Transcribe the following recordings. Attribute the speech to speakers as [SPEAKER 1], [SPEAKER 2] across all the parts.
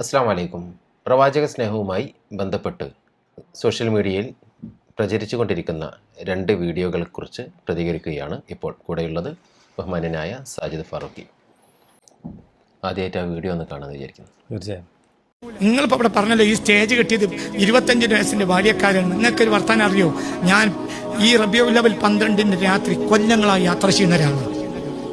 [SPEAKER 1] അസ്സാം വലൈക്കും പ്രവാചക സ്നേഹവുമായി ബന്ധപ്പെട്ട് സോഷ്യൽ മീഡിയയിൽ പ്രചരിച്ചു കൊണ്ടിരിക്കുന്ന രണ്ട് വീഡിയോകളെക്കുറിച്ച് പ്രതികരിക്കുകയാണ് ഇപ്പോൾ കൂടെയുള്ളത് ബഹുമാന്യനായ സാജിദ് ഫാറൂഖി. ആദ്യമായിട്ട് ആ വീഡിയോ ഒന്ന് കാണാൻ വിചാരിക്കുന്നു.
[SPEAKER 2] തീർച്ചയായും.
[SPEAKER 3] നിങ്ങളിപ്പോൾ ഇവിടെ പറഞ്ഞല്ലോ ഈ സ്റ്റേജ് കെട്ടിയത് ഇരുപത്തഞ്ച് വയസ്സിന്റെ ബാല്യക്കാരാണ് നിങ്ങൾക്കൊരു വർത്താനം അറിയോ? ഞാൻ ഈ റബിയോ ലെവൽ പന്ത്രണ്ടിന്റെ രാത്രി കൊല്ലങ്ങളായി യാത്ര ചെയ്യുന്ന ഒരാളാണ്.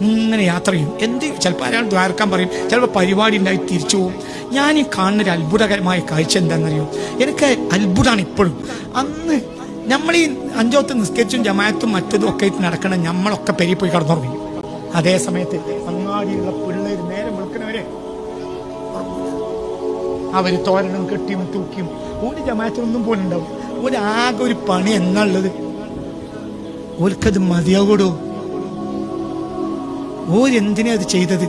[SPEAKER 3] ഇങ്ങനെ യാത്ര ചെയ്യും. എന്ത്? ചിലപ്പോൾ ആരാൾ ദ്വാരക്കാൻ പറയും. ചിലപ്പോൾ പരിപാടി ഉണ്ടായി തിരിച്ചു പോകും. ഞാൻ ഈ കാണുന്ന ഒരു അത്ഭുതകരമായ കാഴ്ച എന്താണെന്നറിയോ? എനിക്ക് അത്ഭുതമാണ് ഇപ്പോഴും. അന്ന് നമ്മൾ ഈ അഞ്ചോത്ത് നിസ്കരിച്ചും ജമായത്തും മറ്റതും ഒക്കെ നടക്കണം നമ്മളൊക്കെ പെരി പോയി കടന്നുറങ്ങി. അതേ സമയത്ത് അങ്ങാടിയുള്ള പിള്ളേർ നേരെ വിളിക്കണവരെ. അവർ തോരണം കെട്ടിയും തൂക്കിയും ഒരു ജമായത്തിനൊന്നും പോലെ ഉണ്ടാവും ആകെ ഒരു പണി എന്നുള്ളത് ഓർക്കത് മതിയാകൂടോ ഓരെന്തിനാ അത് ചെയ്തത്.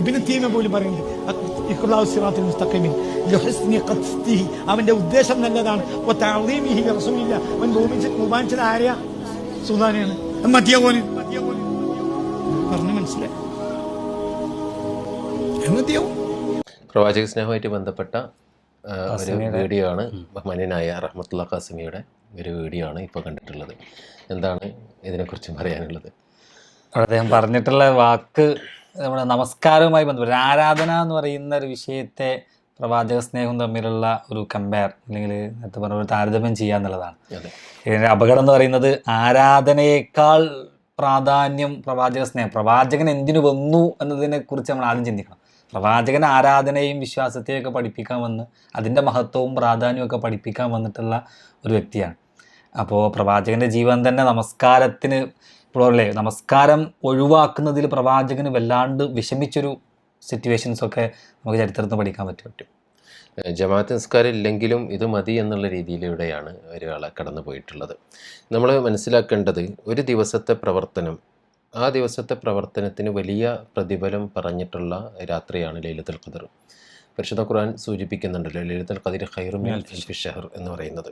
[SPEAKER 3] ഇബ്നു തൈമിയ പോലും പറയുന്നുണ്ട്. അവന്റെ ഉദ്ദേശം നല്ലതാണ്. അവൻ ബഹുമാനിച്ചത് ആരെയാ അത് മതിയാവോന് പറഞ്ഞു മനസ്സിലായി
[SPEAKER 1] പ്രവാചക സ്നേഹമായിട്ട് ബന്ധപ്പെട്ട ഒരു വീഡിയോ ആണ് ബഹുമാന്യനായ റഹ്മത്തുള്ള ഖാസിമിയുടെ ഒരു വീഡിയോ ആണ് ഇപ്പോൾ കണ്ടിട്ടുള്ളത്. എന്താണ് ഇതിനെക്കുറിച്ച് പറയാനുള്ളത്?
[SPEAKER 2] അദ്ദേഹം പറഞ്ഞിട്ടുള്ള വാക്ക് നമ്മുടെ നമസ്കാരവുമായി ബന്ധപ്പെട്ട് ആരാധന എന്ന് പറയുന്ന ഒരു വിഷയത്തെ പ്രവാചക സ്നേഹവും തമ്മിലുള്ള ഒരു കമ്പയർ അല്ലെങ്കിൽ നേരത്തെ പറഞ്ഞ ഒരു താരതമ്യം ചെയ്യുക എന്നുള്ളതാണ്. ഇതിന്റെ അപകടം എന്ന് പറയുന്നത് ആരാധനയേക്കാൾ പ്രാധാന്യം പ്രവാചക സ്നേഹം. പ്രവാചകൻ എന്തിനു വന്നു എന്നതിനെ കുറിച്ച് നമ്മൾ ആദ്യം ചിന്തിക്കണം. പ്രവാചകൻ ആരാധനയും വിശ്വാസത്തെയും ഒക്കെ പഠിപ്പിക്കാൻ വന്ന് അതിന്റെ മഹത്വവും പ്രാധാന്യവും ഒക്കെ പഠിപ്പിക്കാൻ വന്നിട്ടുള്ള ഒരു വ്യക്തിയാണ്. അപ്പോൾ പ്രവാചകന്റെ ജീവൻ തന്നെ നമസ്കാരത്തിന് ഇപ്പോഴല്ലേ നമസ്കാരം ഒഴിവാക്കുന്നതിൽ പ്രവാചകന് വല്ലാണ്ട് വിഷമിച്ചൊരു സിറ്റുവേഷൻസ് ഒക്കെ നമുക്ക് ചരിത്രത്തിൽ നിന്ന് പഠിക്കാൻ പറ്റും.
[SPEAKER 1] ജമാഅത്ത് നിസ്കാരം ഇല്ലെങ്കിലും ഇത് മതി എന്നുള്ള രീതിയിലൂടെയാണ് ഒരാളെ കടന്നു പോയിട്ടുള്ളത് നമ്മൾ മനസ്സിലാക്കേണ്ടത് ഒരു ദിവസത്തെ പ്രവർത്തനം ആ ദിവസത്തെ പ്രവർത്തനത്തിന് വലിയ പ്രതിഫലം പറഞ്ഞിട്ടുള്ള രാത്രിയാണ് ലൈലത്തുൽ ഖദർ. പരിശുദ്ധ ഖുർആൻ സൂചിപ്പിക്കുന്നുണ്ടല്ലോ ലൈലത്തുൽ ഖദർ ഖൈറുമിൻ ഷഹർ എന്ന് പറയുന്നത്.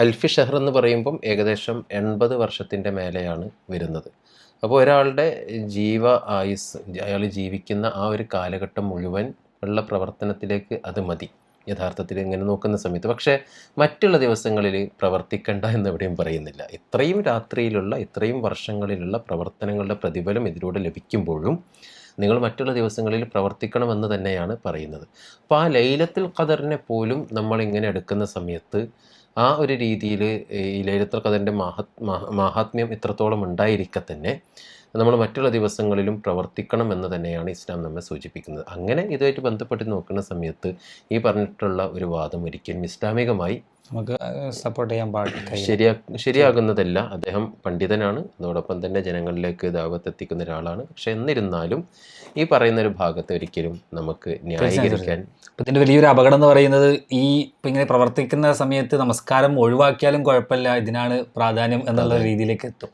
[SPEAKER 1] അൽഫി ഷെഹർ എന്ന് പറയുമ്പം ഏകദേശം എൺപത് വർഷത്തിന്റെ മേലെയാണ് വരുന്നത്. അപ്പോൾ ഒരാളുടെ ജീവ ആയുസ് അയാൾ ജീവിക്കുന്ന ആ ഒരു കാലഘട്ടം മുഴുവൻ ഉള്ള പ്രവർത്തനത്തിലേക്ക് അത് മതി. യഥാർത്ഥത്തിൽ ഇങ്ങനെ നോക്കുന്ന സമയത്ത്. പക്ഷേ മറ്റുള്ള ദിവസങ്ങളിൽ പ്രവർത്തിക്കണ്ട എന്ന് എവിടെയും പറയുന്നില്ല. ഇത്രയും രാത്രിയിലുള്ള ഇത്രയും വർഷങ്ങളിലുള്ള പ്രവർത്തനങ്ങളുടെ പ്രതിഫലം ഇതിലൂടെ ലഭിക്കുമ്പോഴും നിങ്ങൾ മറ്റുള്ള ദിവസങ്ങളിൽ പ്രവർത്തിക്കണമെന്ന് തന്നെയാണ് പറയുന്നത്. അപ്പോൾ ആ ലൈലത്തിൽ ഖദറിനെ പോലും നമ്മൾ ഇങ്ങനെ എടുക്കുന്ന സമയത്ത് ആ ഒരു രീതിയിൽ ഈ ലൈലത്തുൽ ഖദറിന്റെ മഹത് മഹാത്മ്യം ഇത്രത്തോളം ഉണ്ടായിരിക്കെ തന്നെ നമ്മൾ മറ്റുള്ള ദിവസങ്ങളിലും പ്രവർത്തിക്കണം എന്ന് തന്നെയാണ് ഇസ്ലാം നമ്മെ സൂചിപ്പിക്കുന്നത്. അങ്ങനെ ഇതുമായിട്ട് ബന്ധപ്പെട്ട് നോക്കുന്ന സമയത്ത് ഈ പറഞ്ഞിട്ടുള്ള ഒരു വാദം ഒരിക്കലും ഇസ്ലാമികമായി
[SPEAKER 2] നമുക്ക് സപ്പോർട്ട് ചെയ്യാൻ പാടില്ല
[SPEAKER 1] ശരിയാ ശരിയാകുന്നതല്ല. അദ്ദേഹം പണ്ഡിതനാണ്. അതോടൊപ്പം തന്നെ ജനങ്ങളിലേക്ക് ദാവത്ത് എത്തിക്കുന്ന ഒരാളാണ്. പക്ഷെ എന്നിരുന്നാലും ഈ പറയുന്ന ഒരു ഭാഗത്ത് ഒരിക്കലും നമുക്ക് ന്യായീകരിക്കാൻ
[SPEAKER 2] ഇതിന്റെ വലിയൊരു അപകടം എന്ന് പറയുന്നത് ഈ ഇപ്പം ഇങ്ങനെ പ്രവർത്തിക്കുന്ന സമയത്ത് നമസ്കാരം ഒഴിവാക്കിയാലും കുഴപ്പമില്ല. ഇതിനാണ് പ്രാധാന്യം എന്നുള്ള രീതിയിലേക്ക് എത്തും.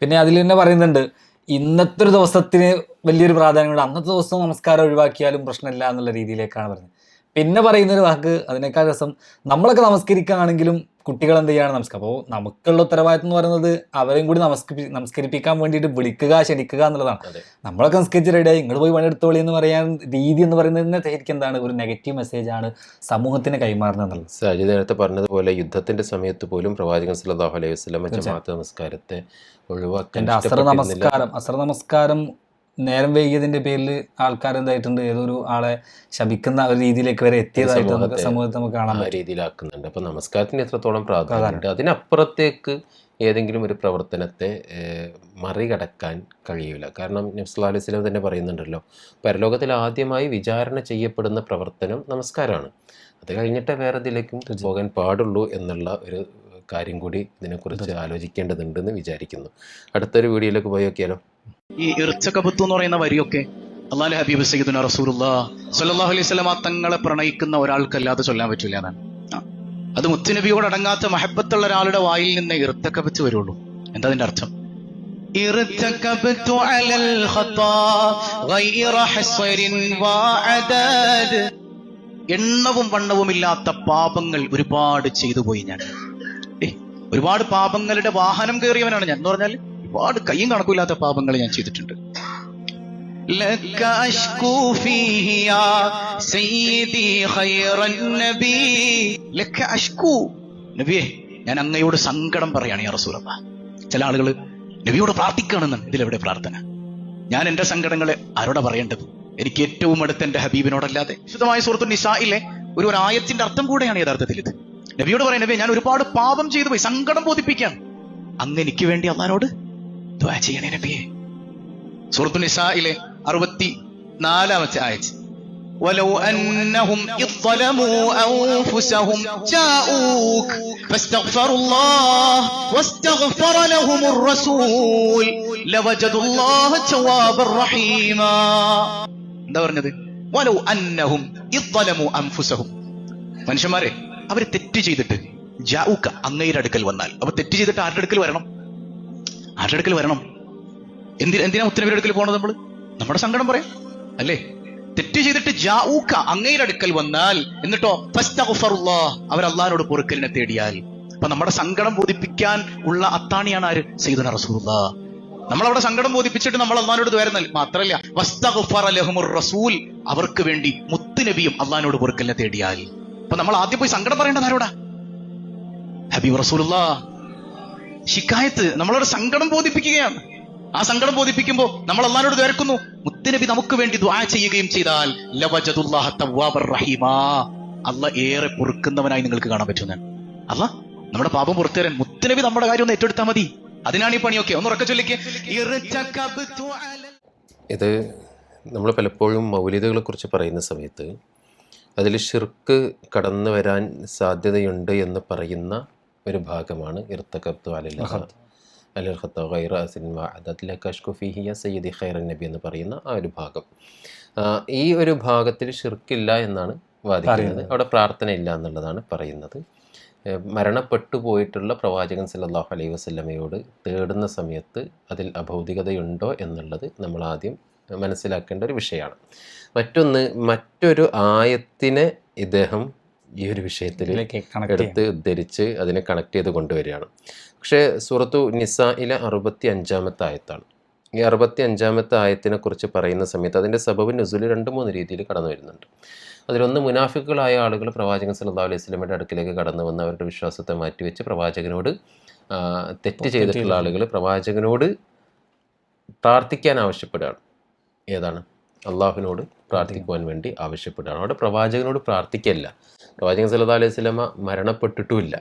[SPEAKER 2] പിന്നെ അതിൽ തന്നെ പറയുന്നുണ്ട് ഇന്നത്തെ ഒരു ദിവസത്തിന് വലിയൊരു പ്രാധാന്യമുണ്ട്. അന്നത്തെ ദിവസം നമസ്കാരം ഒഴിവാക്കിയാലും പ്രശ്നമില്ല എന്നുള്ള രീതിയിലേക്കാണ് പറയുന്നത് പിന്നെ പറയുന്ന ഒരു വാക്ക് അതിനേക്കാൾ രസം നമ്മളൊക്കെ നമസ്കരിക്കുകയാണെങ്കിലും കുട്ടികൾ എന്ത് ചെയ്യാണ് നമസ്കാരം? അപ്പോൾ നമുക്കുള്ള ഉത്തരവാദിത്വം എന്ന് പറയുന്നത് അവരെയും കൂടി നമസ്കരി നമസ്കരിപ്പിക്കാൻ വേണ്ടിയിട്ട് വിളിക്കുക ക്ഷണിക്കുക എന്നുള്ളതാണ്. നമ്മളൊക്കെ നിസ്കരിച്ച് റെഡിയായി നിങ്ങൾ പോയി പണിയെടുത്തോളി എന്ന് പറയാൻ രീതി എന്ന് പറയുന്നത് തന്നെ ശരിക്കും എന്താണ്? ഒരു നെഗറ്റീവ് മെസ്സേജ് ആണ് സമൂഹത്തിന് കൈമാറുന്നത് എന്നുള്ളത്.
[SPEAKER 1] സാജി നേരത്തെ പറഞ്ഞതുപോലെ യുദ്ധത്തിന്റെ സമയത്ത് പോലും പ്രവാചകൻ സല്ലല്ലാഹു അലൈഹി ജമാഅത്ത് നമസ്കാരത്തെ ഒഴിവാക്കാൻ
[SPEAKER 2] അസർ നമസ്കാരം അസർ നമസ്കാരം നേരം വൈകിയതിന്റെ പേരിൽ ആൾക്കാർ എന്തായിട്ടുണ്ട്? ഏതൊരു ആളെ ശപിക്കുന്ന ഒരു രീതിയിലേക്ക് വരെ എത്തിയതായിട്ട് നമുക്ക്
[SPEAKER 1] സമൂഹത്തെ
[SPEAKER 2] സമൂഹത്തിൽ നമുക്ക് കാണാൻ
[SPEAKER 1] രീതിയിലാക്കുന്നുണ്ട്. അപ്പോൾ നമസ്കാരത്തിന് എത്രത്തോളം പ്രാധാന്യമുണ്ട്? അതിനപ്പുറത്തേക്ക് ഏതെങ്കിലും ഒരു പ്രവർത്തനത്തെ മറികടക്കാൻ കഴിയൂല. കാരണം നബ്സുല്ലാ അലൈഹി സ്വലം തന്നെ പറയുന്നുണ്ടല്ലോ പരലോകത്തിൽ ആദ്യമായി വിചാരണ ചെയ്യപ്പെടുന്ന പ്രവർത്തനം നമസ്കാരമാണ്. അത് കഴിഞ്ഞിട്ട് വേറെ ഇതിലേക്കും പോകാൻ പാടുള്ളൂ എന്നുള്ള ഒരു കാര്യം കൂടി ഇതിനെക്കുറിച്ച് ആലോചിക്കേണ്ടതുണ്ടെന്ന് വിചാരിക്കുന്നു. അടുത്തൊരു വീഡിയോയിലേക്ക് പോയി നോക്കിയാലോ?
[SPEAKER 4] ഈ ഇർച്ചക്കബത്ത് എന്ന് പറയുന്ന വരിയൊക്കെ അള്ളാഹു ഹബീബ് സയ്യിദുന റസൂലുള്ള സല്ലല്ലാഹു അലൈഹി വസല്ലമ തങ്ങളെ പ്രണയിക്കുന്ന ഒരാൾക്കല്ലാതെ ചൊല്ലാൻ പറ്റില്ല എന്നാണ് ആ. അത് മുത്തുനബിയോട് അടങ്ങാത്ത മഹബത്തുള്ള ഒരാളുടെ വായിൽ നിന്ന് ഇർത്തക്കബത്ത് വരുള്ളൂ എന്താ അതിന്റെ അർത്ഥം ارتكبت على الخطا غير حصر وعداد എണ്ണവും വണ്ണവുമില്ലാത്ത പാപങ്ങൾ ഒരുപാട് ചെയ്തു പോയി ഞാൻ ഏ, ഒരുപാട് പാപങ്ങളുടെ വാഹനം കയറിയവനാണ് ഞാൻ എന്ന് പറഞ്ഞാൽ ഒരുപാട് കയ്യും കണക്കില്ലാത്ത പാപങ്ങൾ ഞാൻ ചെയ്തിട്ടുണ്ട് لك أشكو فيه يا سيدي خير النبي لك أشكو നബിയെ ഞാൻ അങ്ങയോട് സങ്കടം പറയാണ് യാ റസൂലല്ല ചില ആളുകൾ നബിയോട് പ്രാർത്ഥിക്കുകയാണെന്ന് ഇതിലെവിടെ പ്രാർത്ഥന ഞാൻ എന്റെ സങ്കടങ്ങളെ ആരോടാ പറയേണ്ടത് എനിക്ക് ഏറ്റവും അടുത്ത എന്റെ ഹബീബിനോടല്ലാതെ വിശുദ്ധമായ സുഹൃത്തു നിസായിലെ ഒരു ഒരു ആയത്തിന്റെ അർത്ഥം കൂടെയാണ് യഥാർത്ഥത്തിൽ ഇത് നബിയോട് പറയാം നബി ഞാൻ ഒരുപാട് പാപം ചെയ്തു പോയി സങ്കടം ബോധിപ്പിക്കാൻ അങ്ങ് എനിക്ക് വേണ്ടി അള്ളഹാനോട് ദ്വാ ചെയ്യണേ നബിയെ സൂറത്തു നിസായിലെ അറുപത്തി നാലാമത്തെ ആയത്ത് ولو أنهم إذ ظلموا أنفسهم جاءوك فاستغفروا الله واستغفر لهم الرسول لوجدوا الله توابا رحيما എന്താ പറഞ്ഞത് വലൗ അന്നഹും ഇദ്ദലമു അൻഫുസഹും മനുഷ്യന്മാരെ അവര് തെറ്റ് ചെയ്തിട്ട് ജാഊക്ക അങ്ങയുടെ അടുക്കൽ വന്നാൽ അപ്പൊ തെറ്റ് ചെയ്തിട്ട് ആരുടെ അടുക്കൽ വരണം ആരുടെ അടുക്കൽ വരണം? എന്തി എന്തിനാ മുത്തനബിയുടെ അടുക്കൽ പോണത് നമ്മൾ? നമ്മുടെ സങ്കടം പറയാം. അല്ലേ? തെറ്റ് ചെയ്തിട്ട് ജാഊക്ക അങ്ങയുടെ അടുക്കൽ വന്നാൽ എന്നിട്ടോ അവർ പൊറുക്കലിനെ തേടിയാൽ. അപ്പൊ നമ്മുടെ സങ്കടം ബോധിപ്പിക്കാൻ ഉള്ള അത്താണിയാണ് ആര്? സൈദന റസൂല നമ്മൾ അവിടെ സങ്കടം ബോധിപ്പിച്ചിട്ട് നമ്മൾ അള്ളഹാനോട് വരുന്നാൽ മാത്രല്ല റസൂൽ അവർക്ക് വേണ്ടി മുത്തുനബിയും അള്ളഹാനോട് പൊറുക്കലിനെ തേടിയാൽ. അപ്പൊ നമ്മൾ ആദ്യം പോയി സങ്കടം പറയേണ്ടത് ആരോടാ? ഹബീബ് റസൂലുള്ള. ഷിക്കായത്ത് നമ്മളൊരു സങ്കടം ബോധിപ്പിക്കുകയാണ്. ആ സങ്കടം ബോധിപ്പിക്കുമ്പോൾ നമ്മൾ അള്ളഹാനോട് ദ്വരക്കുന്നു മുത്തനബി നമുക്ക് വേണ്ടി ദ്വാ ചെയ്യുകയും ചെയ്താൽ അല്ല ഏറെ പൊറുക്കുന്നവനായി നിങ്ങൾക്ക് കാണാൻ പറ്റുന്ന അല്ല നമ്മുടെ പാപം പുറത്തു തരാൻ മുത്തുനബി നമ്മുടെ കാര്യം ഒന്ന് ഏറ്റെടുത്താൽ മതി. അതിനാണ് ഈ പണിയൊക്കെ. ഒന്ന് ഉറക്ക ചൊല്ലിക്ക്.
[SPEAKER 1] ഇത് നമ്മൾ പലപ്പോഴും മൗലികകളെ കുറിച്ച് പറയുന്ന സമയത്ത് അതിൽ ഷിർക്ക് കടന്നു വരാൻ സാധ്യതയുണ്ട് എന്ന് പറയുന്ന ഒരു ഭാഗമാണ്. ഇർത്തകബ്തു അലൽ അലൽ ഖത്ത ഖൈറ സിനിമ വഅദത് കഷ്കു ഫിഹിയ സയ്യിദി ഖൈറൻ നബി എന്ന് പറയുന്ന ആ ഒരു ഭാഗം. ഈ ഒരു ഭാഗത്തിൽ ഷിർക്കില്ല എന്നാണ് വാദിക്കുന്നത്. അവിടെ പ്രാർത്ഥന ഇല്ല എന്നുള്ളതാണ് പറയുന്നത്. മരണപ്പെട്ടു പോയിട്ടുള്ള പ്രവാചകൻ സല്ലാഹു അലൈഹി വസ്ലമയോട് തേടുന്ന സമയത്ത് അതിൽ അഭൗതികതയുണ്ടോ എന്നുള്ളത് നമ്മൾ ആദ്യം മനസ്സിലാക്കേണ്ട ഒരു വിഷയമാണ്. മറ്റൊന്ന് മറ്റൊരു ആയത്തിനെ ഇദ്ദേഹം ഈ ഒരു വിഷയത്തിൽ എടുത്ത് ധരിച്ച് അതിനെ കണക്ട് ചെയ്ത് കൊണ്ടുവരികയാണ്. പക്ഷേ സൂറത്തു നിസായിലെ അറുപത്തി അഞ്ചാമത്തെ ആയത്താണ്. ഈ അറുപത്തി അഞ്ചാമത്തെ ആയത്തിനെ കുറിച്ച് പറയുന്ന സമയത്ത് അതിന്റെ സബബ് നുസുൽ രണ്ട് മൂന്ന് രീതിയിൽ കടന്നു വരുന്നുണ്ട്. അതിലൊന്ന് മുനാഫിക്കുകളായ ആളുകൾ പ്രവാചകൻ സല്ലാ അലൈഹി സ്വലമിന്റെ അടുക്കിലേക്ക് കടന്നു വന്ന് അവരുടെ വിശ്വാസത്തെ മാറ്റിവെച്ച് പ്രവാചകനോട് തെറ്റ് ചെയ്തിട്ടുള്ള ആളുകൾ പ്രവാചകനോട് പ്രാർത്ഥിക്കാൻ ആവശ്യപ്പെടുകയാണ്. ഏതാണ്? അള്ളാഹുവിനോട് പ്രാർത്ഥിക്കുവാൻ വേണ്ടി ആവശ്യപ്പെടുകയാണ്. അവിടെ പ്രവാചകനോട് പ്രാർത്ഥിക്കല്ല. പ്രവാചകൻ സല്ലല്ലാഹു അലൈഹി സ്വലമ മരണപ്പെട്ടിട്ടുമില്ല.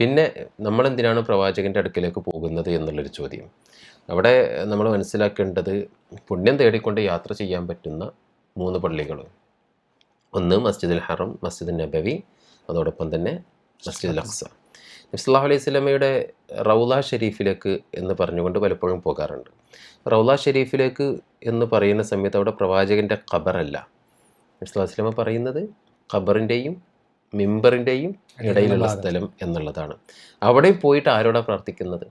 [SPEAKER 1] പിന്നെ നമ്മളെന്തിനാണ് പ്രവാചകന്റെ അടുക്കിലേക്ക് പോകുന്നത് എന്നുള്ളൊരു ചോദ്യം. അവിടെ നമ്മൾ മനസ്സിലാക്കേണ്ടത് പുണ്യം തേടിക്കൊണ്ട് യാത്ര ചെയ്യാൻ പറ്റുന്ന മൂന്ന് പള്ളികൾ. ഒന്ന് മസ്ജിദുൽ ഹറം മസ്ജിദ് നബവി അതോടൊപ്പം തന്നെ മസ്ജിദുൽ അഖ്സ നബ്സല്ലാഹു അലൈഹി സ്വലമയുടെ റൗല ഷെരീഫിലേക്ക് എന്ന് പറഞ്ഞുകൊണ്ട് പലപ്പോഴും പോകാറുണ്ട്. റൗല ഷെരീഫിലേക്ക് എന്ന് പറയുന്ന സമയത്ത് അവിടെ പ്രവാചകന്റെ ഖബറല്ല. നബ്സല്ലാ വസ്ലമ പറയുന്നത് ഖബറിന്റെയും മിമ്പറിന്റെയും ഇടയിലുള്ള സ്ഥലം എന്നുള്ളതാണ്. അവിടെ പോയിട്ട് ആരോടാ പ്രാർത്ഥിക്കുന്നത്?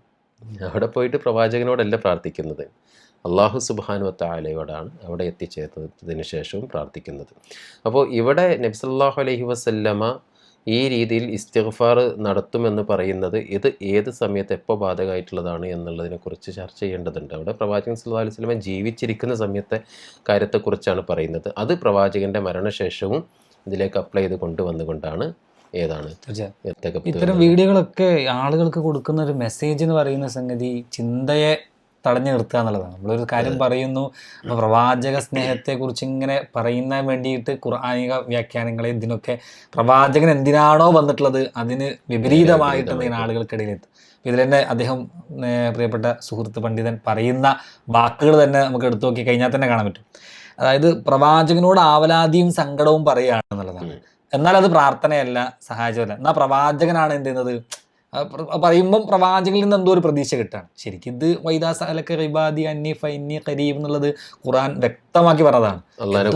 [SPEAKER 1] അവിടെ പോയിട്ട് പ്രവാചകനോടല്ല പ്രാർത്ഥിക്കുന്നത്? അള്ളാഹു സുബാനു താലയോടാണ് അവിടെ എത്തിച്ചേർന്നതിന് ശേഷവും പ്രാർത്ഥിക്കുന്നത്. അപ്പോൾ ഇവിടെ നബ്സല്ലാഹു അലഹി വസല്ലമ ഈ രീതിയിൽ ഇസ്തിഗ്ഫാർ നടത്തുമെന്ന് പറയുന്നത് ഇത് ഏത് സമയത്ത് എപ്പോൾ ബാധകമായിട്ടുള്ളതാണ് എന്നുള്ളതിനെക്കുറിച്ച് ചർച്ച ചെയ്യേണ്ടതുണ്ട്. അവിടെ പ്രവാചകൻ സല്ലല്ലാഹു അലൈഹി സ്വലമ ജീവിച്ചിരിക്കുന്ന സമയത്തെ കാര്യത്തെക്കുറിച്ചാണ് പറയുന്നത്. അത് പ്രവാചകന്റെ മരണശേഷവും ഇതിലേക്ക് അപ്ലൈ ചെയ്ത് കൊണ്ടുവന്നുകൊണ്ടാണ് ഏതാണ്
[SPEAKER 2] ഇത്തരം വീഡിയോകളൊക്കെ ആളുകൾക്ക് കൊടുക്കുന്ന ഒരു മെസ്സേജ് എന്ന് പറയുന്ന സംഗതി ചിന്തയെ തടഞ്ഞു നിർത്തുക എന്നുള്ളതാണ്. നമ്മളൊരു കാര്യം പറയുന്നു പ്രവാചക സ്നേഹത്തെ കുറിച്ച് ഇങ്ങനെ പറയുന്നതിന് വേണ്ടിയിട്ട് ഖുർആാനിക വ്യാഖ്യാനങ്ങളെ ഇതിനൊക്കെ പ്രവാചകൻ എന്തിനാണോ വന്നിട്ടുള്ളത് അതിന് വിപരീതമായിട്ട് എന്തെങ്കിലും ആളുകൾക്കിടയിൽ എത്തും ഇതിൽ തന്നെ അദ്ദേഹം പ്രിയപ്പെട്ട സുഹൃത്ത് പണ്ഡിതൻ പറയുന്ന വാക്കുകൾ തന്നെ നമുക്ക് എടുത്തു നോക്കി കഴിഞ്ഞാൽ തന്നെ കാണാൻ പറ്റും. അതായത് പ്രവാചകനോട് ആവലാതിയും സങ്കടവും പറയുകയാണ് എന്നുള്ളതാണ് എന്നാൽ അത് പ്രാർത്ഥനയല്ല സഹായിച്ചതല്ല എന്നാൽ പ്രവാചകനാണ് എന്ത് ചെയ്യുന്നത്? പറയുമ്പം പ്രവാചകനിൽ നിന്ന് എന്തോ ഒരു പ്രതീക്ഷ കിട്ടാണ്. ശരിക്കും ഇത് വൈദാസ അലക്ക റിബാദി അന്നി ഫൈന്നി കരീം എന്നുള്ളത് ഖുറാൻ വ്യക്തമാക്കി പറഞ്ഞതാണ്.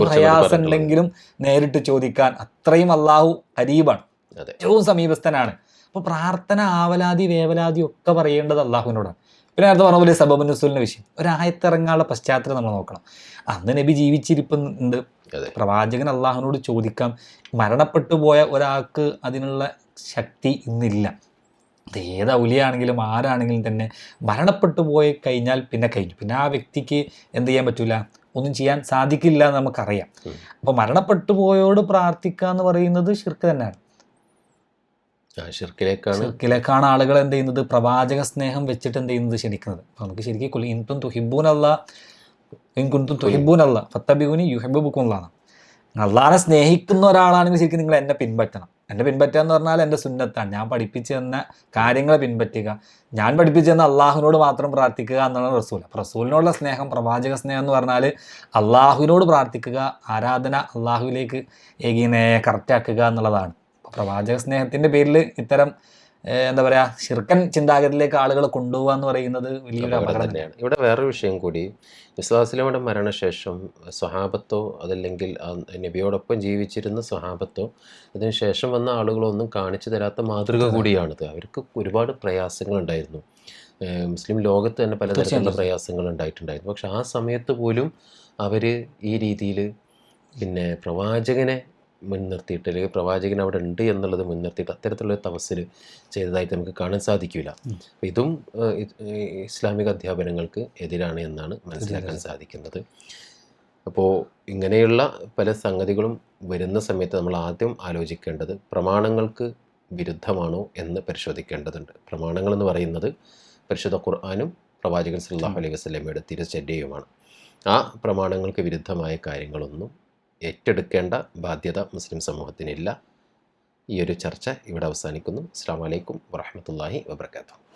[SPEAKER 2] പ്രയാസം ഉണ്ടെങ്കിലും നേരിട്ട് ചോദിക്കാൻ അത്രയും അള്ളാഹു കരീബാണ് ഏറ്റവും സമീപസ്ഥനാണ്. അപ്പോൾ പ്രാർത്ഥന ആവലാതി വേവലാതി ഒക്കെ പറയേണ്ടത് അള്ളാഹുവിനോടാണ്. പിന്നെ നേരത്തെ പറഞ്ഞ പോലെ സബബ് നുസൂലിന്റെ വിഷയം. ഒരായത്തിറങ്ങാനുള്ള പശ്ചാത്തലം നമ്മൾ നോക്കണം. അന്ന് നബി ജീവിച്ചിരിപ്പുണ്ട്. പ്രവാചകൻ അള്ളാഹുവിനോട് ചോദിക്കാം മരണപ്പെട്ടു പോയ ഒരാൾക്ക് അതിനുള്ള ശക്തി ഇന്നില്ല. അത് ഏത് ഔലിയാണെങ്കിലും ആരാണെങ്കിലും തന്നെ മരണപ്പെട്ടു പോയി കഴിഞ്ഞാൽ പിന്നെ കഴിഞ്ഞു. പിന്നെ ആ വ്യക്തിക്ക് എന്ത് ചെയ്യാൻ പറ്റൂല? ഒന്നും ചെയ്യാൻ സാധിക്കില്ല എന്ന് നമുക്കറിയാം. അപ്പോൾ മരണപ്പെട്ടു പോയോട് പ്രാർത്ഥിക്കുക എന്ന് പറയുന്നത് ശിർക്ക് തന്നെയാണ്.
[SPEAKER 1] ഷിർക്കിലേക്കാണ്
[SPEAKER 2] ആളുകൾ എന്ത് ചെയ്യുന്നത്? പ്രവാചക സ്നേഹം വെച്ചിട്ട് എന്ത് ചെയ്യുന്നത്? ക്ഷണിക്കുന്നത്. നമുക്ക് ശരിക്കും അല്ല ഇൻകുന്തും തുഹിബൂൻ അല്ല ഫത്തബിഗുനി യുഹബുക്കും എന്നാണ് സ്നേഹിക്കുന്ന ഒരാളാണെങ്കിൽ ശരിക്കും നിങ്ങൾ എന്നെ പിൻപറ്റണം. എന്നെ പിൻപറ്റുക എന്ന് പറഞ്ഞാൽ എന്റെ സുന്നത്താണ്. ഞാൻ പഠിപ്പിച്ചു തന്ന കാര്യങ്ങളെ പിൻപറ്റുക. ഞാൻ പഠിപ്പിച്ചു തന്ന അള്ളാഹുവിനോട് മാത്രം പ്രാർത്ഥിക്കുക എന്നുള്ള റസൂൽ. അപ്പോൾ റസൂലിനോടുള്ള സ്നേഹം പ്രവാചക സ്നേഹം എന്ന് പറഞ്ഞാൽ അള്ളാഹുവിനോട് പ്രാർത്ഥിക്കുക ആരാധന അള്ളാഹുവിലേക്ക് ഏകീനെ കറക്റ്റാക്കുക എന്നുള്ളതാണ്. പ്രവാചക സ്നേഹത്തിന്റെ പേരിൽ ഇത്തരം എന്താ പറയുക ശിർക്കൻ ചിന്താഗതിയിലേക്ക് ആളുകളെ കൊണ്ടുപോകുക എന്ന് പറയുന്നത് വലിയൊരു
[SPEAKER 1] അപകടം തന്നെയാണ്. ഇവിടെ വേറൊരു വിഷയം കൂടി. വിശ്വാസിലയുടെ മരണശേഷം സ്വഹാബത്തോ അതല്ലെങ്കിൽ നബിയോടൊപ്പം ജീവിച്ചിരുന്ന സ്വഹാബത്തോ അതിനുശേഷം വന്ന ആളുകളൊന്നും കാണിച്ചു തരാത്ത മാതൃക കൂടിയാണിത്. അവർക്ക് ഒരുപാട് പ്രയാസങ്ങളുണ്ടായിരുന്നു. ഉണ്ടായിരുന്നു മുസ്ലിം ലോകത്ത് തന്നെ പലതരത്തിലുള്ള. പ്രയാസങ്ങൾ ഉണ്ടായിട്ടുണ്ടായിരുന്നു പക്ഷെ ആ സമയത്ത് പോലും അവർ ഈ രീതിയിൽ പിന്നെ പ്രവാചകനെ മുൻനിർത്തിയിട്ട് അല്ലെങ്കിൽ പ്രവാചകൻ അവിടെ ഉണ്ട് എന്നുള്ളത് മുൻനിർത്തിയിട്ട് അത്തരത്തിലുള്ള തപസ്സിൽ ചെയ്തതായിട്ട് നമുക്ക് കാണാൻ സാധിക്കില്ല. ഇതും ഇസ്ലാമിക അധ്യാപനങ്ങൾക്ക് എതിരാണ് എന്നാണ് മനസ്സിലാക്കാൻ സാധിക്കുന്നത്. അപ്പോൾ ഇങ്ങനെയുള്ള പല സംഗതികളും വരുന്ന സമയത്ത് നമ്മൾ ആദ്യം ആലോചിക്കേണ്ടത് പ്രമാണങ്ങൾക്ക് വിരുദ്ധമാണോ എന്ന് പരിശോധിക്കേണ്ടതുണ്ട്. പ്രമാണങ്ങൾ എന്ന് പറയുന്നത് പരിശുദ്ധ ഖുർആാനും പ്രവാചകൻ സല്ലാഹു അലൈഹി വസ്ലമയുടെ തിരുചര്യയുമാണ്. ആ പ്രമാണങ്ങൾക്ക് വിരുദ്ധമായ കാര്യങ്ങളൊന്നും ഏറ്റെടുക്കേണ്ട ബാധ്യത മുസ്ലിം സമൂഹത്തിനില്ല. ഈ ഒരു ചർച്ച ഇവിടെ അവസാനിക്കുന്നു. അസ്സാം വലൈക്കും വറഹമത്തല്ലാഹി വബർക്കാത്തു